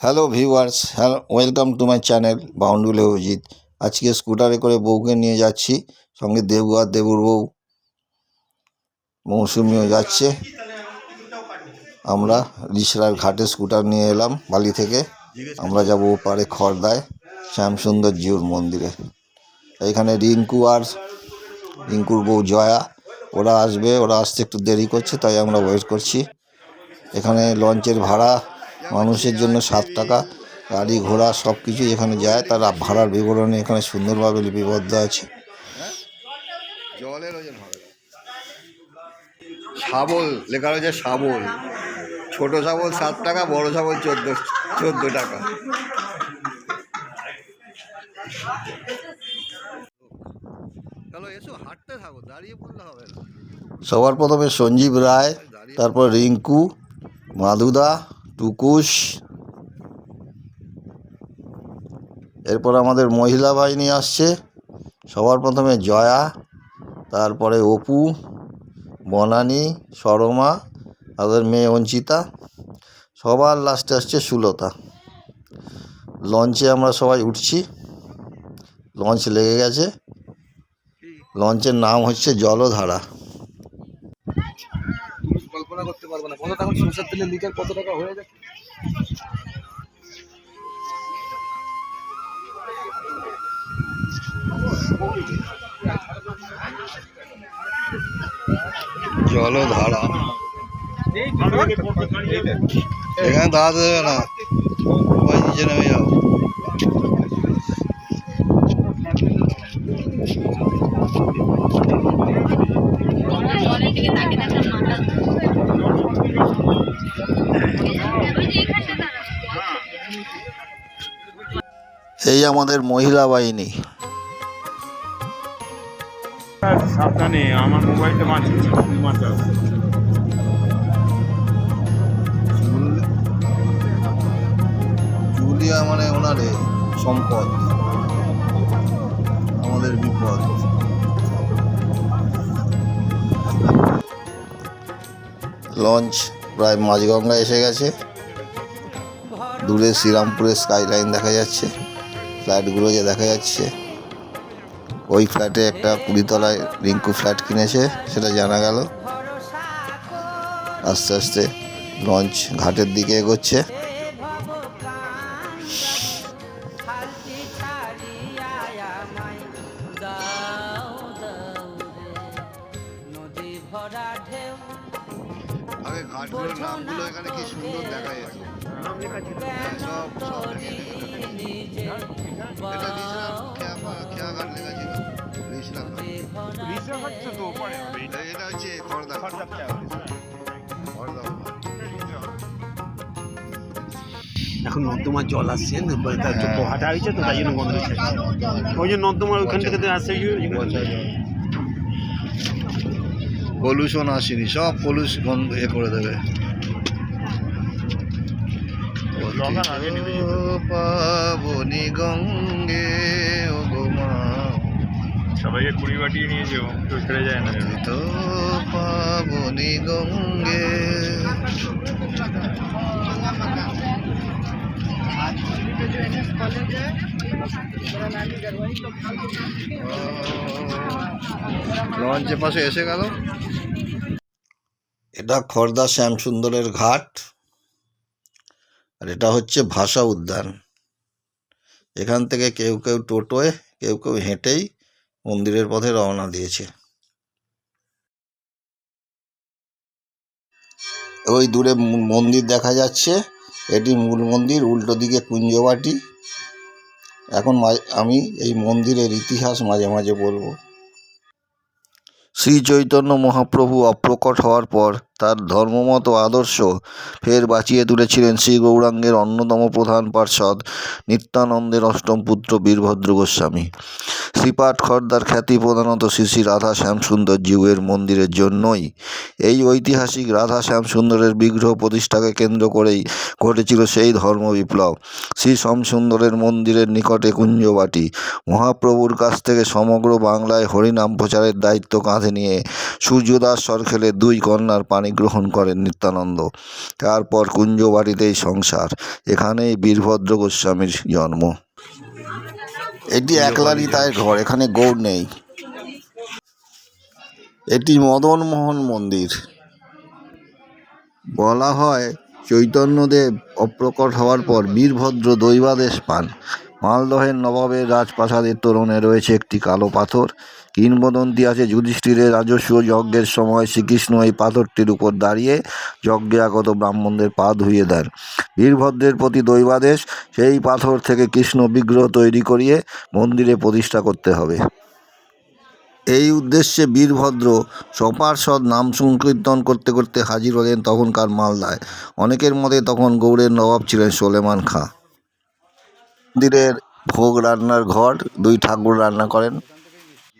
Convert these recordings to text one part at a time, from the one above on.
Hello viewers hello welcome to my channel বাউন্ডুলে Abhijit আজকে স্কুটারে করে বউকে নিয়ে যাচ্ছি, সঙ্গে দেবু আর দেবুর বউ। মৌসুমিও যাচ্ছে। আমরা রিসরার ঘাটে স্কুটার নিয়ে এলাম বালি থেকে। আমরা যাব ওপারে খড়দায় শ্যামসুন্দর জিউর মন্দিরে। এখানে রিঙ্কু আর রিঙ্কুর বউ জয়া, ওরা আসবে, ওরা আসতে একটু দেরি করছে, তাই আমরা ওয়েট করছি। এখানে লঞ্চের ভাড়া মানুষের জন্য সাত টাকা গাড়ি ঘোড়া সব কিছু এখানে যায় তার ভাড়ার বিবরণী এখানে সুন্দরভাবে লিপিবদ্ধ আছে। জলের ওজন হবে। শাবল লেখা রয়েছে শাবল। ছোট শাবল সাত টাকা বড় শাবল চোদ্দ চোদ্দ টাকা। সবার প্রথমে সঞ্জীব রায় তারপর রিঙ্কু মাধুদা টুকুস এরপর আমাদের মহিলা বাহিনী আসছে। সবার প্রথমে জয়া, তারপরে অপু, বনানী, সরমা, তাদের মেয়ে অঞ্চিতা। সবার লাস্টে আসছে সুলতা। লঞ্চে আমরা সবাই উঠছি। লঞ্চ লেগে গেছে। লঞ্চের নাম হচ্ছে জলধারা। পারবে না। কত এখন সরষের তেলের লিটার কত টাকা হয়ে যাচ্ছে জলধারা। এখানে দাঁড়াতে দেবে না। সবাই নিচে নেমে যাও জলের দিকে তাকিয়ে থাকলে মাথা এই আমাদের মহিলা বাহিনী। সাবধানে আমার মোবাইলটা জুলিয়া মানে ওনারে সম্পদ। আমাদের বিপদ। লঞ্চ প্রায় মাঝগঙ্গা এসে গেছে। দূরে শ্রীরামপুরের স্কাইলাইন দেখা যাচ্ছে। ফ্ল্যাটগুলো যে দেখা যাচ্ছে, ওই ফ্ল্যাটে একটা কুড়িতলায় রিঙ্কু ফ্ল্যাট কিনেছে, সেটা জানা গেল। আস্তে আস্তে লঞ্চ ঘাটের দিকে এগোচ্ছে। ঘাটগুলোর নামগুলো এখানে কি সুন্দর দেখা সব এখন নর্দমার জল আসছে হাঁটা হয়েছে তো, তাই জন্য হয়েছে। ওই যে নর্দমার ওইখান থেকে আসছে পলিউশন আসেনি, সব পলিউশন এ করে দেবে লগান আগে নেমে যেত। পাবনি গঙ্গে ও গো মা। সবাইকে কুড়ি বাটিয়ে নিয়ে যেও কেউ ছেড়ে যায় না। তো পাবনি গঙ্গে। লঞ্চের পাশে এসে গেল। এটা খর্দা শ্যামসুন্দরের ঘাট। আর এটা হচ্ছে ভাষা উদ্যান। এখান থেকে কেউ কেউ টোটোয়, কেউ কেউ হেঁটেই মন্দিরের পথে রওনা দিয়েছে। ওই দূরে মন্দির দেখা যাচ্ছে। এটি মূল মন্দির, উল্টো দিকে কুঞ্জবাটি। এখন আমি এই মন্দিরের ইতিহাস মাঝে মাঝে বলব। শ্রী চৈতন্য মহাপ্রভু অপ্রকট হওয়ার পর তার ধর্মমত আদর্শ ফের বাঁচিয়ে তুলেছিলেন শ্রী গৌরাঙ্গের অন্যতম প্রধান পার্ষদ নিত্যানন্দের অষ্টম পুত্র বীরভদ্র গোস্বামী। শ্রীপাঠ খর্দার খ্যাতি প্রধানত শ্রী শ্রী রাধা শ্যামসুন্দর জিউয়ের মন্দিরের জন্যই। এই ঐতিহাসিক রাধা শ্যামসুন্দরের বিগ্রহ প্রতিষ্ঠাকে কেন্দ্র করেই ঘটেছিল সেই ধর্ম বিপ্লব শ্রী শ্যামসুন্দরের মন্দিরের নিকটে কুঞ্জবাটি। মহাপ্রভুর কাছ থেকে সমগ্র বাংলায় হরিনাম প্রচারের দায়িত্ব কাঁধে নিয়ে সূর্যদাস সরখেলের দুই কন্যার পানি পানি গ্রহণ করেন নিত্যানন্দ। তারপর কুঞ্জ কুঞ্জবাড়িতেই সংসার। এখানেই বীরভদ্র গোস্বামীর জন্ম। এটি একলারই তাই ঘর, এখানে গৌড় নেই। এটি মদনমোহন মন্দির। বলা হয়, চৈতন্যদেব অপ্রকট হওয়ার পর বীরভদ্র দৈবাদেশ পান। মালদহের নবাবের রাজপ্রাসাদের তোরণে রয়েছে একটি কালো পাথর। কিংবদন্তি আছে যুধিষ্ঠিরের রাজস্ব যজ্ঞের সময় শ্রীকৃষ্ণ এই পাথরটির উপর দাঁড়িয়ে যজ্ঞে আগত ব্রাহ্মণদের পা ধুয়ে দেন। বীরভদ্রের প্রতি দৈবাদেশ, সেই পাথর থেকে কৃষ্ণ বিগ্রহ তৈরি করিয়ে মন্দিরে প্রতিষ্ঠা করতে হবে। এই উদ্দেশ্যে বীরভদ্র সপার্ষদ নাম সংকীর্তন করতে করতে হাজির হলেন তখনকার মালদায়। অনেকের মতে তখন গৌড়ের নবাব ছিলেন সোলেমান খাঁ। মন্দিরের ভোগ রান্নার ঘর দুই ঠাকুর রান্না করেন।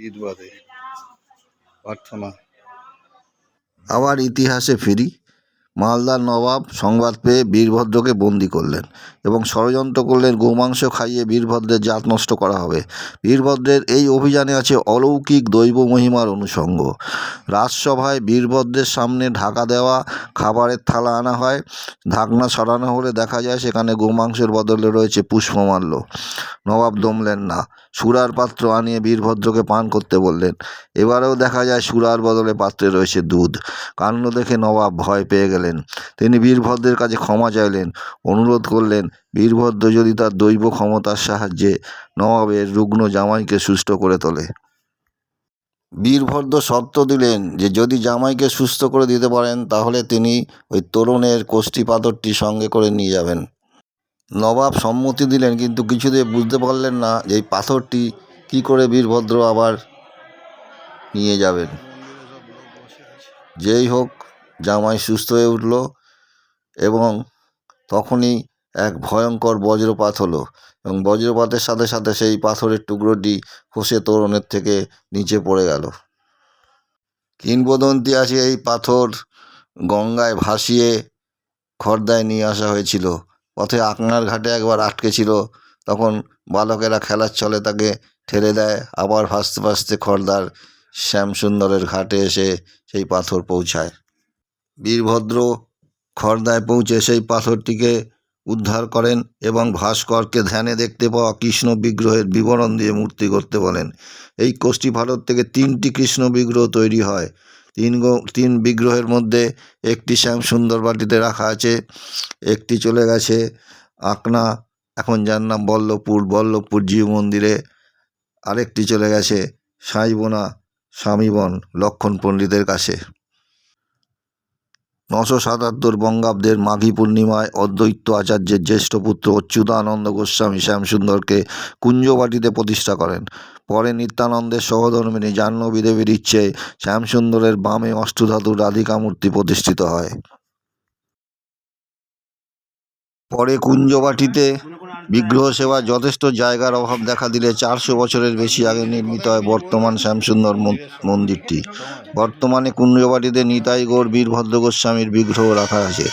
ঈদ বাদে প্রার্থনা। আবার ইতিহাসে ফিরি। মালদার নবাব সংবাদ পেয়ে বীরভদ্রকে বন্দি করলেন এবং ষড়যন্ত্র করলেন, গোমাংস খাইয়ে বীরভদ্রের জাত নষ্ট করা হবে। বীরভদ্রের এই অভিযানে আছে অলৌকিক দৈব মহিমার অনুষঙ্গ। রাজসভায় বীরভদ্রের সামনে ঢাকা দেওয়া, খাবারের থালা আনা হয়, ঢাকনা সরানো হলে দেখা যায় সেখানে গোমাংসের বদলে রয়েছে পুষ্পমাল্য। নবাব দমলেন না। সুরার পাত্র আনিয়ে বীরভদ্রকে পান করতে বললেন। এবারেও দেখা যায় সুরার বদলে পাত্রে রয়েছে দুধ। কাণ্ড দেখে নবাব ভয় পেয়ে গেলেন। তিনি বীরভদ্রের কাছে ক্ষমা চাইলেন, অনুরোধ করলেন, বীরভদ্র যদি তার দৈব ক্ষমতার সাহায্যে নবাবের রুগ্ন জামাইকে সুস্থ করে তোলে। বীরভদ্র শর্ত দিলেন যে, যদি জামাইকে সুস্থ করে দিতে পারেন, তাহলে তিনি ওই তরুণের কোষ্ঠী পাথরটি সঙ্গে করে নিয়ে যাবেন। নবাব সম্মতি দিলেন, কিন্তু কিছুতে বুঝতে পারলেন না যে এই পাথরটি কী করে বীরভদ্র আবার নিয়ে যাবেন। যেই হোক, জামাই সুস্থ হয়ে উঠল এবং তখনই এক ভয়ঙ্কর বজ্রপাত হলো এবং বজ্রপাতের সাথে সাথে সেই পাথরের টুকরোটি খসে তোরণের থেকে নিচে পড়ে গেল। কিংবদন্তি আছে এই পাথর গঙ্গায় ভাসিয়ে খর্দায় নিয়ে আসা হয়েছিল। পথে আকনার ঘাটে একবার আটকে ছিল, তখন বালকেরা খেলার ছলে তাকে ঠেলে দেয়। আবার ভাসতে ভাসতে খর্দার শ্যামসুন্দরের ঘাটে এসে সেই পাথর পৌঁছায়। বীরভদ্র খর্দায় পৌঁছে সেই পাথরটিকে উদ্ধার করেন এবং ভাস্করকে ধ্যানে দেখতে পাওয়া কৃষ্ণ বিগ্রহের বিবরণ দিয়ে মূর্তি করতে বলেন। এই কোষ্ঠী ভারত থেকে তিনটি কৃষ্ণ বিগ্রহ তৈরি হয়। তিন তিন বিগ্রহের মধ্যে একটি শ্যাম সুন্দর বাটিতে রাখা আছে, একটি চলে গেছে আকনা, এখন যার নাম বল্লভপুর বল্লভপুর জীব মন্দিরে, আরেকটি চলে গেছে সাইবোনা স্বামীবন লক্ষণ পণ্ডিতের কাছে। নশো সাতাত্তর বঙ্গাব্দের মাঘী পূর্ণিমায় অদ্বৈত আচার্যের জ্যেষ্ঠ পুত্র অচ্যুতানন্দ গোস্বামী শ্যামসুন্দরকে কুঞ্জবাটিতে প্রতিষ্ঠা করেন। পরে নিত্যানন্দের সহধর্মিনী জাহ্নবী দেবীর ইচ্ছে শ্যামসুন্দরের বামে অষ্টধাতুর রাধিকা মূর্তি প্রতিষ্ঠিত হয়। পরে কুঞ্জবাটিতে বিগ্রহ সেবা যথেষ্ট জায়গার অভাব দেখা দিলে চারশো বছরের বেশি আগে নির্মিত হয় বর্তমান শ্যামসুন্দর মন- মন্দিরটি। বর্তমানে কুঞ্জবাটিতে নিতাই বীরভদ্র গোস্বামীর বিগ্রহ রাখা আছে।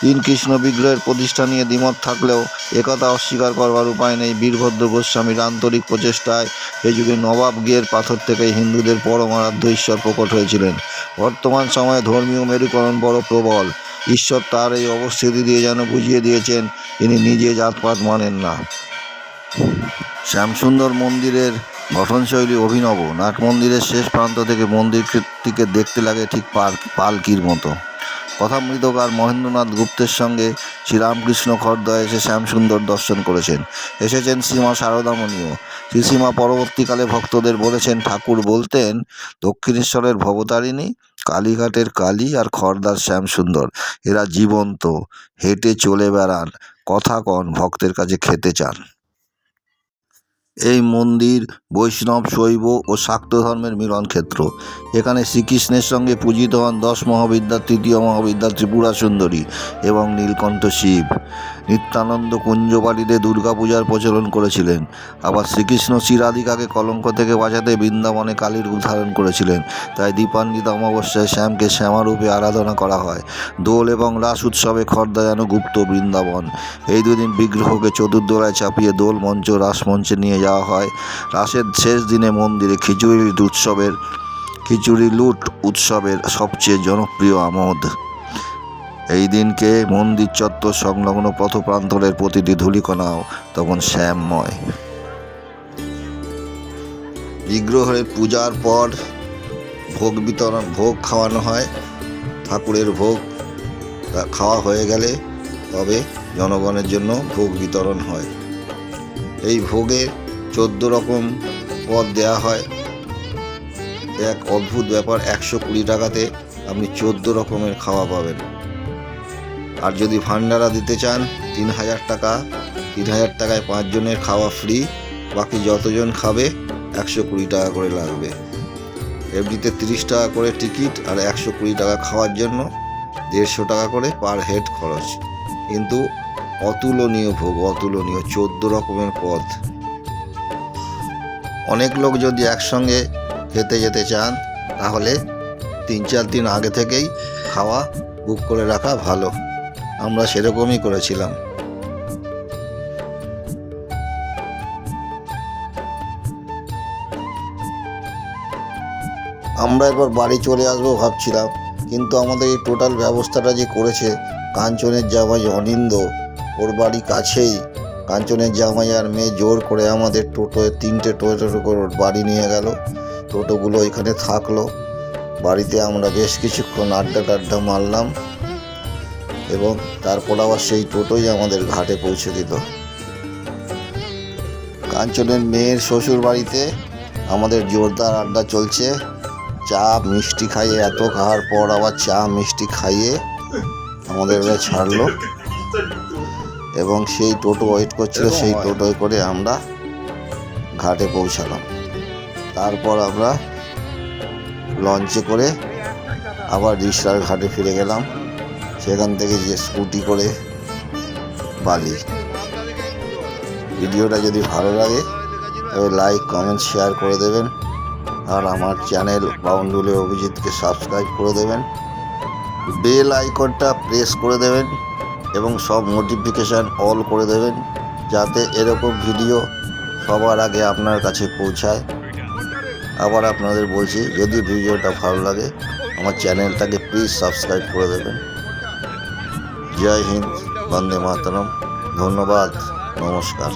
তিন কৃষ্ণ বিগ্রহের প্রতিষ্ঠা নিয়ে দ্বিমত থাকলেও একথা অস্বীকার করবার উপায় নেই। বীরভদ্র গোস্বামীর আন্তরিক প্রচেষ্টায় এই যুগে নবাব গিয়ের পাথর থেকে হিন্দুদের পরম আরাধ্য ঈশ্বর প্রকট হয়েছিলেন। বর্তমান সময়ে ধর্মীয় মেরুকরণ বড় প্রবল। ঈশ্বর তার এই অবস্থিতি দিয়ে যেন বুঝিয়ে দিয়েছেন, তিনি নিজে জাতপাত মানেন না। শ্যামসুন্দর মন্দিরের গঠনশৈলী অভিনব। নাট মন্দিরের শেষ প্রান্ত থেকে মন্দিরটিকে দেখতে লাগে ঠিক পাল পালকির মতো। কথামৃতকার মহেন্দ্রনাথ গুপ্তের সঙ্গে শ্রীরামকৃষ্ণ খর্দা এসে শ্যামসুন্দর দর্শন করেছেন। এসেছেন শ্রীমা শারদামণিও। শ্রীসীমা পরবর্তীকালে ভক্তদের বলেছেন, ঠাকুর বলতেন, দক্ষিণেশ্বরের ভবতারিণী, কালীঘাটের কালী আর খর্দার শ্যামসুন্দর। এরা জীবন্ত, হেঁটে চলে বেড়ান, কথা কন, ভক্তের কাছে খেতে চান। এই মন্দির, বৈষ্ণব, শৈব ও শাক্ত ধর্মের মিলন ক্ষেত্র। এখানে শ্রীকৃষ্ণের সঙ্গে পূজিত হন দশ মহাবিদ্যার, তৃতীয় মহাবিদ্যা ত্রিপুরা সুন্দরী এবং নীলকণ্ঠ শিব। নিত্যানন্দ কুঞ্জবাড়িতে দুর্গাপূজার প্রচলন করেছিলেন। আবার শ্রীকৃষ্ণ শ্রীরাধিকাকে কলঙ্ক থেকে বাঁচাতে বৃন্দাবনে কালীর উদ্ধারণ করেছিলেন। তাই দীপান্বিত অমাবস্যায় শ্যামকে শ্যামারূপে আরাধনা করা হয়। দোল এবং রাস উৎসবে খর্দা যেন গুপ্ত বৃন্দাবন। এই দুদিন বিগ্রহকে চতুর্দোলায় চাপিয়ে দোল মঞ্চ, রাস মঞ্চে নিয়ে যাওয়া হয়। রাসের শেষ দিনে মন্দিরে খিচুড়ির উৎসবের, খিচুড়ি লুট উৎসবের সবচেয়ে জনপ্রিয় আমোদ। এই দিনকে মন্দির চত্বর সংলগ্ন পথপ্রান্তরের প্রতিটি ধূলিকণাও তখন শ্যামময়। বিগ্রহের পূজার পর ভোগ বিতরণ, ভোগ খাওয়ানো হয়। ঠাকুরের ভোগ খাওয়া হয়ে গেলে তবে জনগণের জন্য ভোগ বিতরণ হয়। এই ভোগে চোদ্দ রকম পদ দেয়া হয়। এক অদ্ভুত ব্যাপার, একশো কুড়ি টাকাতে আপনি চোদ্দ রকমের খাওয়া পাবেন। আর যদি ভান্ডারা দিতে চান, তিন হাজার টাকা। তিন হাজার টাকায় পাঁচজনের খাওয়া ফ্রি বাকি যতজন খাবে, একশো কুড়ি টাকা করে লাগবে। এমনিতে তিরিশ টাকা করে টিকিট আর একশো কুড়ি টাকা খাওয়ার জন্য দেড়শো টাকা করে পার হেড খরচ। কিন্তু অতুলনীয় ভোগ, অতুলনীয় চোদ্দ রকমের পদ। অনেক লোক যদি একসঙ্গে খেতে যেতে চান, তাহলে তিন চার দিন আগে থেকেই খাওয়া বুক করে রাখা ভালো। আমরা সেরকমই করেছিলাম। আমরা এবার বাড়ি চলে আসব ভাবছিলাম, কিন্তু আমাদের এই টোটাল ব্যবস্থাটা যে করেছে, কাঞ্চনের জামাই অনিন্দ, ওর বাড়ি কাছেই। কাঞ্চনের জামাই আর মেয়ে জোর করে আমাদের টোটোয় তিনটে টোটো করে ওর বাড়ি নিয়ে গেল। টোটোগুলো ওইখানে থাকল। বাড়িতে আমরা বেশ কিছুক্ষণ আড্ডা টাড্ডা মারলাম। এবং তারপর আবার সেই টোটোই আমাদের ঘাটে পৌঁছে দিল। কাঞ্চনের মেয়ের শ্বশুর বাড়িতে আমাদের জোরদার আড্ডা চলছে। চা মিষ্টি খাইয়ে এত খাওয়ার পর আবার চা মিষ্টি খাইয়ে আমাদের ছাড়লো। এবং সেই টোটো ওয়েট করছিল সেই টোটোয় করে আমরা ঘাটে পৌঁছালাম। তারপর আমরা লঞ্চে করে আবার রিসরার ঘাটে ফিরে গেলাম। সেখান থেকে যে স্কুটি করে বালি। ভিডিওটা যদি ভালো লাগে, তবে লাইক কমেন্ট শেয়ার করে দেবেন। আর আমার চ্যানেল বাউন্ডুলে অভিজিৎকে সাবস্ক্রাইব করে দেবেন। বেল আইকনটা প্রেস করে দেবেন এবং সব নোটিফিকেশান অল করে দেবেন, যাতে এরকম ভিডিও সবার আগে আপনার কাছে পৌঁছায়। আবার আপনাদের বলছি, যদি ভিডিওটা ভালো লাগে, আমার চ্যানেলটাকে প্লিজ সাবস্ক্রাইব করে দেবেন। জয় হিন্দ বন্দে মাতরম ধন্যবাদ নমস্কার।